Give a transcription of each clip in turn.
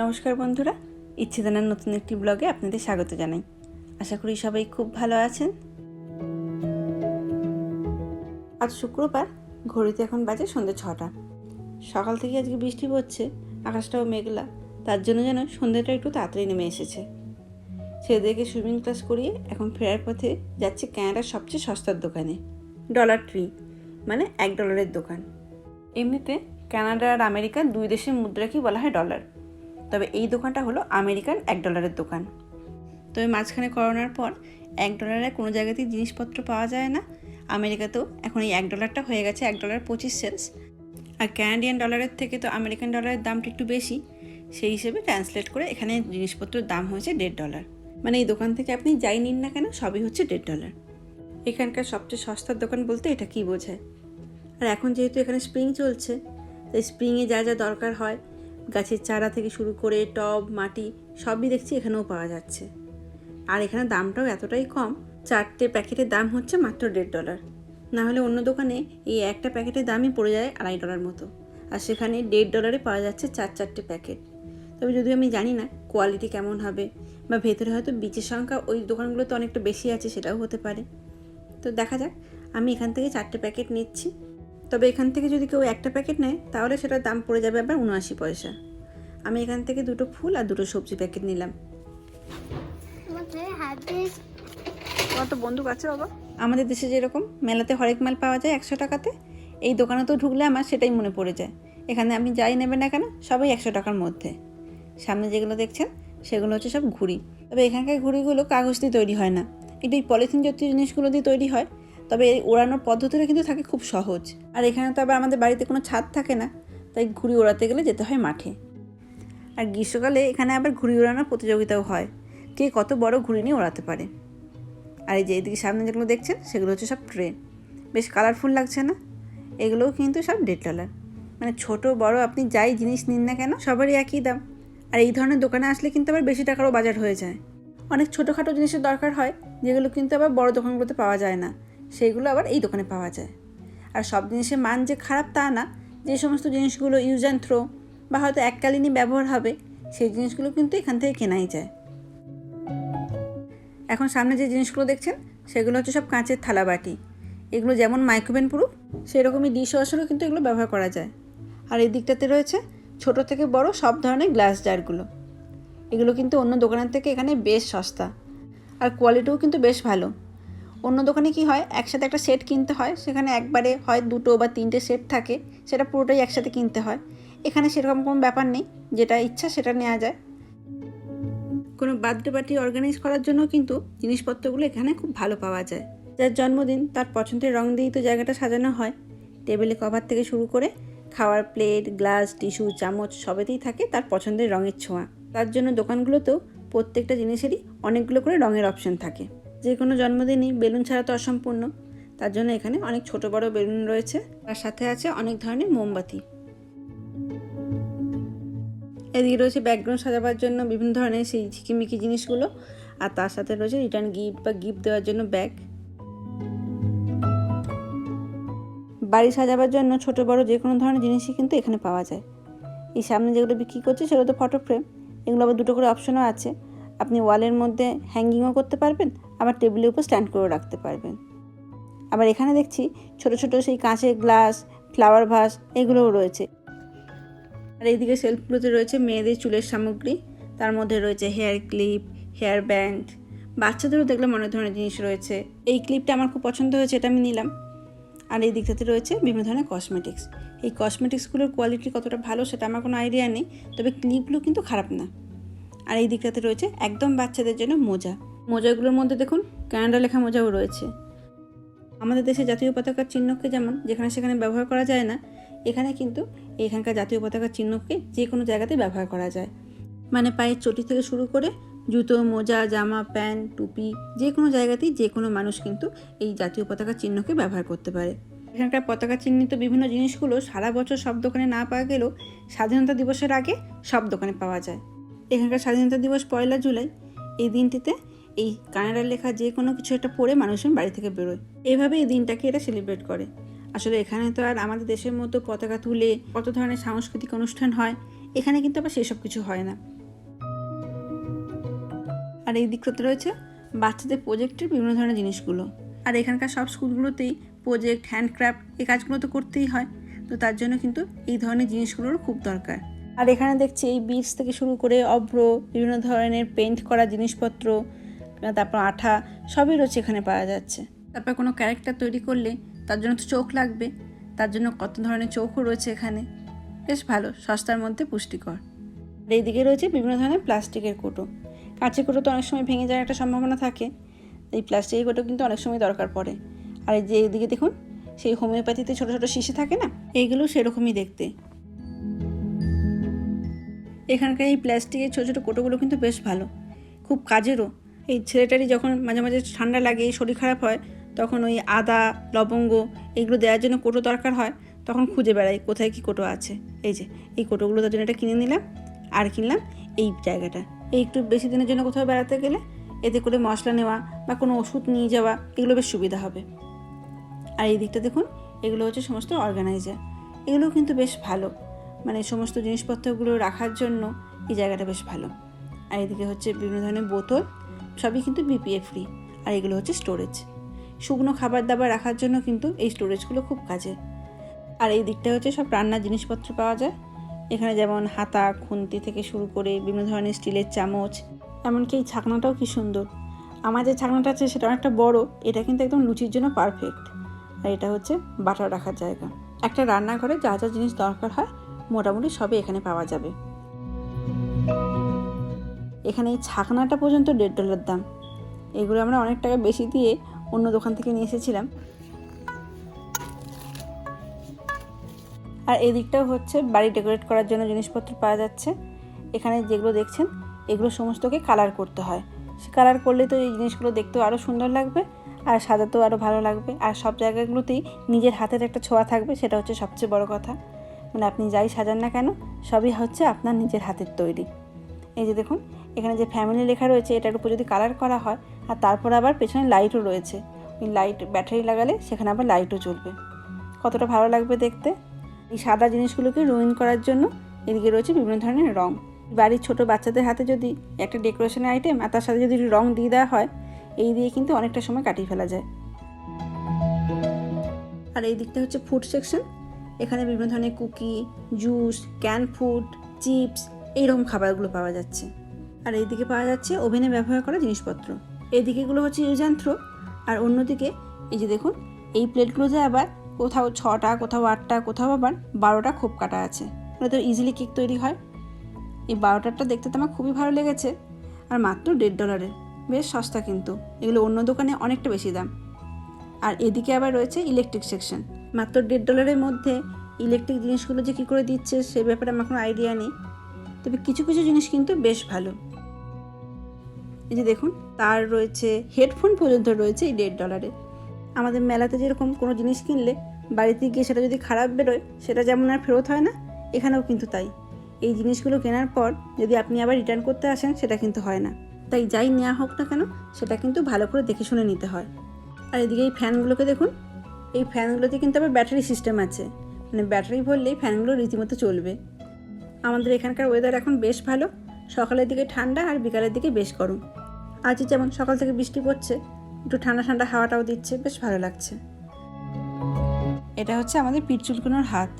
নমস্কার বন্ধুরা ইচ্ছে জানার নতুন একটি ব্লগে আপনাদের স্বাগত জানাই। আশা করি সবাই খুব ভালো আছেন। আজ শুক্রবার, ঘড়িতে এখন বাজে সন্ধ্যে ছটা। সকাল থেকে আজকে বৃষ্টি পড়ছে, আকাশটাও মেঘলা, তার জন্য যেন সন্ধ্যাটা একটু তাড়াতাড়ি নেমে এসেছে। ছেলেদেরকে সুইমিং ক্লাস করিয়ে এখন ফেরার পথে যাচ্ছে ক্যানাডার সবচেয়ে সস্তার দোকানে ডলার ট্রি মানে এক ডলারের দোকান। এমনিতে কানাডা আর আমেরিকা দুই দেশের মুদ্রাকেই বলা হয় ডলার তবে এই দোকানটা হলো আমেরিকান এক ডলারের দোকান। তবে মাঝখানে করোনার পর এক ডলারে কোনো জায়গাতেই জিনিসপত্র পাওয়া যায় না। আমেরিকাতেও এখন এই এক ডলারটা হয়ে গেছে এক ডলার পঁচিশ সেন্টস। আর ক্যানাডিয়ান ডলারের থেকে তো আমেরিকান ডলারের দামটা একটু বেশি। সেই হিসেবে ট্রান্সলেট করে এখানে জিনিসপত্রের দাম হয়েছে দেড় ডলার। মানে এই দোকান থেকে আপনি যাই নিন না কেন, সবই হচ্ছে দেড় ডলার। এখানকার সবচেয়ে সস্তার দোকান বলতে এটা কী বোঝায়? আর এখন যেহেতু এখানে স্প্রিং চলছে, তাই স্প্রিংয়ে যা যা দরকার হয় গাছের চারা থেকে শুরু করে টব, মাটি সবই দেখছি এখানেও পাওয়া যাচ্ছে। আর এখানে দামটাও এতটাই কম, চারটে প্যাকেটের দাম হচ্ছে মাত্র দেড় ডলার। না হলে অন্য দোকানে এই একটা প্যাকেটের দামই পড়ে যায় আড়াই ডলার মতো। আর সেখানে দেড় ডলারে পাওয়া যাচ্ছে চার চারটে প্যাকেট। তবে যদিও আমি জানি না কোয়ালিটি কেমন হবে বা ভেতরে হয়তো বীজের সংখ্যা ওই দোকানগুলোতে অনেকটা বেশি আছে সেটাও হতে পারে। তো দেখা যাক, আমি এখান থেকে চারটে প্যাকেট নিচ্ছি। তবে এখান থেকে যদি কেউ একটা প্যাকেট নেয় তাহলে সেটার দাম পড়ে যাবে আবার উনআশি পয়সা। আমি এখান থেকে দুটো ফুল আর দুটো সবজি প্যাকেট নিলাম। What do I তোমার তো বন্দুক আছে বাবা। আমাদের দেশে যেরকম মেলাতে হরেক মাল পাওয়া যায় একশো টাকাতে এই দোকানে তো ঢুকলে আমার সেটাই মনে পড়ে যায়। এখানে আপনি যাই নেবেন না কেন সবাই একশো টাকার মধ্যে। সামনে যেগুলো দেখছেন সেগুলো হচ্ছে সব ঘুড়ি। তবে এখানকার ঘুড়িগুলো কাগজ দিয়ে তৈরি হয় না। কিন্তু এই পলিথিন জাতীয় জিনিসগুলো দিয়ে তৈরি হয়। তবে এই ওড়ানোর পদ্ধতিটা কিন্তু থাকে খুব সহজ। আর এখানে তো আবার আমাদের বাড়িতে কোনো ছাদ থাকে না, তাই ঘুড়ি ওড়াতে গেলে যেতে হয় মাঠে। আর গ্রীষ্মকালে এখানে আবার ঘুড়ি ওড়ানোর প্রতিযোগিতাও হয়, কে কত বড় ঘুড়ি নিয়ে ওড়াতে পারে। আর এই যে এদিকে সামনে যেগুলো দেখছেন, সেগুলো হচ্ছে সব ট্রে বেশ কালারফুল লাগছে না? এগুলোও কিন্তু সব দেড় ডলার মানে ছোট, বড়, আপনি যাই জিনিস নিন না কেন, সবারই একই দাম। আর এই ধরনের দোকানে আসলে কিন্তু আবার বেশি টাকারও বাজার হয়ে যায়। অনেক ছোটোখাটো জিনিসের দরকার হয়, যেগুলো কিন্তু আবার বড় দোকানগুলোতে পাওয়া যায় না। সেইগুলো আবার এই দোকানে পাওয়া যায়। আর সব জিনিসের মান যে খারাপ তা না, যে সমস্ত জিনিসগুলো ইউজ অ্যান্ড থ্রো বা হয়তো এককালীনই ব্যবহার হবে, সেই জিনিসগুলো কিন্তু এখান থেকে কেনাই যায়। এখন সামনে যে জিনিসগুলো দেখছেন, সেগুলো হচ্ছে সব কাঁচের থালা বাটি। এগুলো যেমন মাইক্রোওভেন প্রুফ সেরকমই ডিশ ওয়াশারও কিন্তু এগুলো ব্যবহার করা যায়। আর এই দিকটাতে রয়েছে ছোট থেকে বড় সব ধরনের গ্লাস জারগুলো এগুলো কিন্তু অন্য দোকানের থেকে এখানে বেশ সস্তা। আর কোয়ালিটিও কিন্তু বেশ ভালো। অন্য দোকানে কি হয়? একসাথে একটা সেট কিনতে হয়। সেখানে একবারে হয় দুটো বা তিনটে সেট থাকে। সেটা পুরোটাই একসাথে কিনতে হয়। এখানে সেরকম কোনো ব্যাপার নেই। যেটা ইচ্ছা সেটা নেওয়া যায়। কোনো বার্থডে পার্টি অর্গানাইজ করার জন্য কিন্তু জিনিসপত্রগুলো এখানে খুব ভালো পাওয়া যায়। যার জন্মদিন, তার পছন্দের রং দিয়েই তো জায়গাটা সাজানো হয়। টেবিলে কভার থেকে শুরু করে খাওয়ার প্লেট গ্লাস টিস্যু চামচ সবেতেই থাকে তার পছন্দের রঙের ছোঁয়া। তার জন্য দোকানগুলোতেও প্রত্যেকটা জিনিসেরই অনেকগুলো করে রঙের অপশন থাকে। যে কোনো জন্মদিনই বেলুন ছাড়া তো অসম্পূর্ণ, তার জন্য এখানে অনেক ছোট বড় বেলুন রয়েছে। তার সাথে আছে অনেক ধরনের মোমবাতি। এদিকে রয়েছে ব্যাকগ্রাউন্ড সাজাবার জন্য বিভিন্ন ধরনের সেই ঝিকিমিকি জিনিসগুলো, আর তার সাথে রয়েছে রিটার্ন গিফট বা গিফট দেওয়ার জন্য ব্যাগ বাড়ি সাজাবার জন্য ছোট বড় যে কোনো ধরনের জিনিসই কিন্তু এখানে পাওয়া যায়। এই সামনে যেগুলো বিক্রি করছে সেগুলো তো ফটো ফ্রেম এগুলো আবার দুটো করে অপশনও আছে। আপনি ওয়ালের মধ্যে হ্যাঙ্গিংও করতে পারবেন আবার টেবিলের উপর স্ট্যান্ড করেও রাখতে পারবেন। আবার এখানে দেখছি ছোট ছোট সেই কাঁচের গ্লাস, ফ্লাওয়ার ভাস এগুলোও রয়েছে। আর এইদিকে সেলফগুলোতে রয়েছে মেয়েদের চুলের সামগ্রী, তার মধ্যে রয়েছে হেয়ার ক্লিপ, হেয়ার ব্যান্ড। বাচ্চাদেরও দেখলাম অনেক ধরনের জিনিস রয়েছে। এই ক্লিপটা আমার খুব পছন্দ হয়েছে, এটা আমি নিলাম। আর এই দিকটাতে রয়েছে বিভিন্ন ধরনের কসমেটিক্স এই কসমেটিক্সগুলোর কোয়ালিটি কতটা ভালো সেটা আমার কোনো আইডিয়া নেই, তবে ক্লিপগুলো কিন্তু খারাপ না। আর এই দিকটাতে রয়েছে একদম বাচ্চাদের জন্য মোজা। মোজাগুলোর মধ্যে দেখুন ক্যানাডা লেখা মোজাও রয়েছে। আমাদের দেশে জাতীয় পতাকার চিহ্নকে যেমন যেখানে সেখানে ব্যবহার করা যায় না, এখানে কিন্তু এখানকার জাতীয় পতাকার চিহ্নকে যে কোনো জায়গাতে ব্যবহার করা যায়। মানে পায়ের চটি থেকে শুরু করে জুতো, মোজা, জামা, প্যান্ট, টুপি যে কোনো জায়গাতেই যে কোনো মানুষ কিন্তু এই জাতীয় পতাকার চিহ্নকে ব্যবহার করতে পারে। এখানকার পতাকা চিহ্নিত বিভিন্ন জিনিসগুলো সারা বছর সব দোকানে না পাওয়া গেলেও স্বাধীনতা দিবসের আগে সব দোকানে পাওয়া যায়। এখানকার স্বাধীনতা দিবস পয়লা জুলাই এই দিনটিতে এই কানাডার লেখা যে কোনো কিছু একটা পড়ে মানুষজন বাড়ি থেকে বেরোয়। এইভাবে এই দিনটাকে এরা সেলিব্রেট করে। আসলে এখানে তো আর আমাদের দেশের মতো পতাকা তুলে কত ধরনের সাংস্কৃতিক অনুষ্ঠান হয়, এখানে কিন্তু আবার সেসব কিছু হয় না। আর এই দিকটাতে রয়েছে বাচ্চাদের প্রজেক্টের বিভিন্ন ধরনের জিনিসগুলো। আর এখানকার সব স্কুলগুলোতেই প্রজেক্ট হ্যান্ডক্রাফট এই কাজগুলো তো করতেই হয়। তো তার জন্য কিন্তু এই ধরনের জিনিসগুলোর খুব দরকার। আর এখানে দেখছি এই বীজ থেকে শুরু করে অভ্র, বিভিন্ন ধরনের পেন্ট করা জিনিসপত্র তারপর আঠা সবই রয়েছে এখানে পাওয়া যাচ্ছে। তারপর কোনো ক্যারেক্টার তৈরি করলে তার জন্য তো চোখ লাগবে তার জন্য কত ধরনের চোখও রয়েছে এখানে। বেশ ভালো সস্তার মধ্যে পুষ্টিকর। আর এইদিকে রয়েছে বিভিন্ন ধরনের প্লাস্টিকের কোটো। কাঁচের কোটো তো অনেক সময় ভেঙে যাওয়ার একটা সম্ভাবনা থাকে। এই প্লাস্টিকের কোটো কিন্তু অনেক সময় দরকার পড়ে। আর এই যে এইদিকে দেখুন সেই হোমিওপ্যাথিতে ছোটো ছোটো শিশি থাকে না এইগুলো সেরকমই দেখতে। এখানকার এই প্লাস্টিকের ছোটো ছোটো কোটোগুলো কিন্তু বেশ ভালো। খুব কাজেরও এই ছেলেটারই যখন মাঝে মাঝে ঠান্ডা লাগে, শরীর খারাপ হয়, তখন ওই আদা, লবঙ্গ এগুলো দেওয়ার জন্য কোটো দরকার হয়, তখন খুঁজে বেড়াই কোথায় কি কোটো আছে। এই যে, এই কোটোগুলো তার জন্য এটা কিনে নিলাম আর কিনলাম এই জায়গাটা। এই একটু বেশি দিনের জন্য কোথাও বেড়াতে গেলে এতে করে মশলা নেওয়া বা কোনো ওষুধ নিয়ে যাওয়া, এগুলো বেশ সুবিধা হবে। আর এই দিকটা দেখুন, এগুলো হচ্ছে সমস্ত অর্গানাইজার। এগুলো কিন্তু বেশ ভালো। মানে সমস্ত জিনিসপত্রগুলো রাখার জন্য এই জায়গাটা বেশ ভালো। আর এদিকে হচ্ছে বিভিন্ন ধরনের বোতল সবই কিন্তু বিপিএ ফ্রি আর এগুলো হচ্ছে স্টোরেজ শুকনো খাবার দাবার রাখার জন্য কিন্তু এই স্টোরেজগুলো খুব কাজে। আর এই দিকটা হচ্ছে সব রান্নার জিনিসপত্র পাওয়া যায়। এখানে যেমন হাতা, খুন্তি থেকে শুরু করে বিভিন্ন ধরনের স্টিলের চামচ, এমনকি এই ছাকনাটাও কি সুন্দর। আমার যে ছাকনাটা আছে সেটা অনেকটা বড়, এটা কিন্তু একদম লুচির জন্য পারফেক্ট আর এটা হচ্ছে বাটার রাখার জায়গা। একটা রান্নাঘরে যা যা জিনিস দরকার হয়, মোটামুটি সবই এখানে পাওয়া যাবে। এখানে এই ছাকনাটা পর্যন্ত দেড় ডলার দাম। এগুলো আমরা অনেক টাকা বেশি দিয়ে অন্য দোকান থেকে নিয়ে এসেছিলাম। আর এদিকটাও হচ্ছে বাড়ি ডেকোরেট করার জন্য জিনিসপত্র পাওয়া যাচ্ছে। এখানে যেগুলো দেখছেন, এগুলো সমস্তকে কালার করতে হয়। সে কালার করলে তো এই জিনিসগুলো দেখতেও আরও সুন্দর লাগবে, আর সাজাতেও আরও ভালো লাগবে। আর সব জায়গাগুলোতেই নিজের হাতের একটা ছোঁয়া থাকবে, সেটা হচ্ছে সবচেয়ে বড় কথা। মানে আপনি যাই সাজান না কেন, সবই হচ্ছে আপনার নিজের হাতের তৈরি। এই যে দেখুন এখানে যে ফ্যামিলি লেখা রয়েছে, এটার উপর যদি কালার করা হয়, আর তারপর আবার পেছনে লাইটও রয়েছে। ওই লাইট ব্যাটারি লাগালে সেখানে আবার লাইটও চলবে কতটা ভালো লাগবে দেখতে? এই সাদা জিনিসগুলোকে রঙিন করার জন্য এদিকে রয়েছে বিভিন্ন ধরনের রং। বাড়ির ছোট বাচ্চাদের হাতে যদি একটা ডেকোরেশনের আইটেম আর তার সাথে যদি রং দিয়ে দেওয়া হয়, এই দিয়ে কিন্তু অনেকটা সময় কাটিয়ে ফেলা যায়। আর এই দিকটা হচ্ছে ফুড সেকশন এখানে বিভিন্ন ধরনের cookie juice can food chips এইরকম খাবারগুলো পাওয়া যাচ্ছে। আর এইদিকে পাওয়া যাচ্ছে ওভেনে ব্যবহার করা জিনিসপত্র। এইদিকেগুলো হচ্ছে ইউজ অ্যান্ড থ্রো আর অন্যদিকে এই যে দেখুন, এই প্লেটগুলোতে আবার কোথাও ছটা, কোথাও আটটা, কোথাও আবার বারোটা খোপ কাটা আছে। মানে তো ইজিলি কেক তৈরি হয়। এই বারোটারটা দেখতে তো আমার খুবই ভালো লেগেছে। আর মাত্র দেড় ডলারের। বেশ সস্তা কিন্তু। এগুলো অন্য দোকানে অনেকটা বেশি দাম। আর এদিকে আবার রয়েছে ইলেকট্রিক সেকশন মাত্র দেড় ডলারের মধ্যে ইলেকট্রিক জিনিসগুলো যে কী করে দিচ্ছে, সে ব্যাপারে আমার কোনো আইডিয়া নেই। তবে কিছু কিছু জিনিস কিন্তু বেশ ভালো। এই যে দেখুন, তার রয়েছে হেডফোন পর্যন্ত রয়েছে এই দেড় ডলারে আমাদের মেলাতে যেরকম কোনো জিনিস কিনলে বাড়িতে গিয়ে সেটা যদি খারাপ বেরোয়, সেটা যেমন আর ফেরত হয় না, এখানেও কিন্তু তাই। এই জিনিসগুলো কেনার পর যদি আপনি আবার রিটার্ন করতে আসেন, সেটা কিন্তু হয় না। তাই যাই নেওয়া হোক না কেন, সেটা কিন্তু ভালো করে দেখে শুনে নিতে হয়। আর এদিকে এই ফ্যানগুলোকে দেখুন, এই ফ্যানগুলোতে কিন্তু আবার ব্যাটারি সিস্টেম আছে। মানে ব্যাটারি ভরলেই ফ্যানগুলো রীতিমতো চলবে। আমাদের এখানকার ওয়েদার এখন বেশ ভালো। সকালের দিকে ঠান্ডা আর বিকালের দিকে বেশ গরম। আজ যেমন সকাল থেকে বৃষ্টি পড়ছে একটু ঠান্ডা ঠান্ডা হাওয়াটাও দিচ্ছে বেশ ভালো লাগছে। এটা হচ্ছে আমাদের পিঠ চুলকানোর হাত।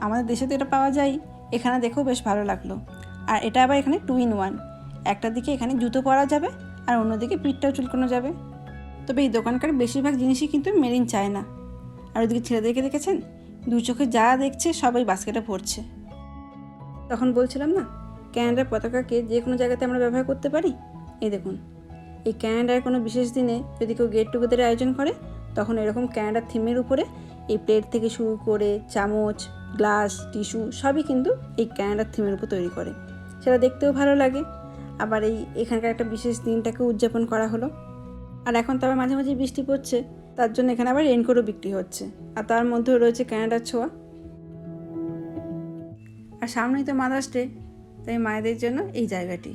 আমাদের দেশে তো এটা পাওয়া যায় এখানে দেখেও বেশ ভালো লাগল। আর এটা আবার এখানে টু ইন ওয়ান একটা দিকে এখানে জুতো পরা যাবে আর অন্যদিকে পিঠটাও চুলকানো যাবে। তবে এই দোকানকার বেশিরভাগ জিনিসই কিন্তু মেরিন চায় না আর ওদিকে ছেলেদেরকে দেখেছেন? দু চোখে যা দেখছে সবাই বাস্কেটে পড়ছে। তখন বলছিলাম না ক্যানাডার পতাকাকে যে কোনো জায়গাতে আমরা ব্যবহার করতে পারি? এই দেখুন, এই ক্যানাডার কোনো বিশেষ দিনে যদি কেউ গেট টুগেদারের আয়োজন করে, তখন এরকম ক্যানাডার থিমের উপরে এই প্লেট থেকে শুরু করে চামচ গ্লাস টিস্যু সবই কিন্তু এই ক্যানাডার থিমের উপর তৈরি করে। সেটা দেখতেও ভালো লাগে। আবার এই এখানকার একটা বিশেষ দিনটাকে উদযাপন করা হলো। আর এখন তো আবার মাঝে মাঝে বৃষ্টি পড়ছে, তার জন্য এখানে আবার রেনকোটও বিক্রি হচ্ছে। আর তার মধ্যেও রয়েছে ক্যানাডার ছোঁয়া। আর সামনেই তো মাদার্স ডে তাই মায়েদের জন্য এই জায়গাটি।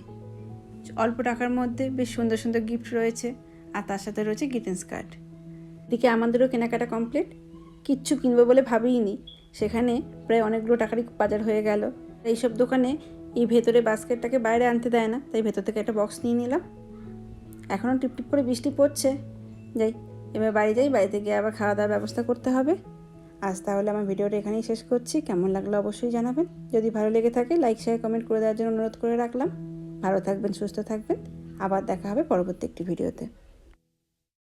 অল্প টাকার মধ্যে বেশ সুন্দর সুন্দর গিফট রয়েছে। আর তার সাথে রয়েছে গ্রিটিংস কার্ড এদিকে আমাদেরও কেনাকাটা কমপ্লিট কিচ্ছু কিনবো বলে ভাবিনি সেখানে প্রায় অনেকগুলো টাকারই বাজার হয়ে গেল। এইসব দোকানে এই ভেতরে বাস্কেটটাকে বাইরে আনতে দেয় না। তাই ভেতর থেকে একটা বক্স নিয়ে নিলাম। এখনও টিপটিপ করে বৃষ্টি পড়ছে। যাই, এবার বাড়ি যাই। বাড়িতে গিয়ে আবার খাওয়া দাওয়ার ব্যবস্থা করতে হবে। আজ তাহলে আমার ভিডিওটা এখানেই শেষ করছি। কেমন লাগল অবশ্যই জানাবেন। যদি ভালো লেগে থাকে লাইক শেয়ার কমেন্ট করে দেওয়ার জন্য অনুরোধ করে রাখলাম। ভালো থাকবেন সুস্থ থাকবেন। আবার দেখা হবে পরবর্তী একটি ভিডিওতে।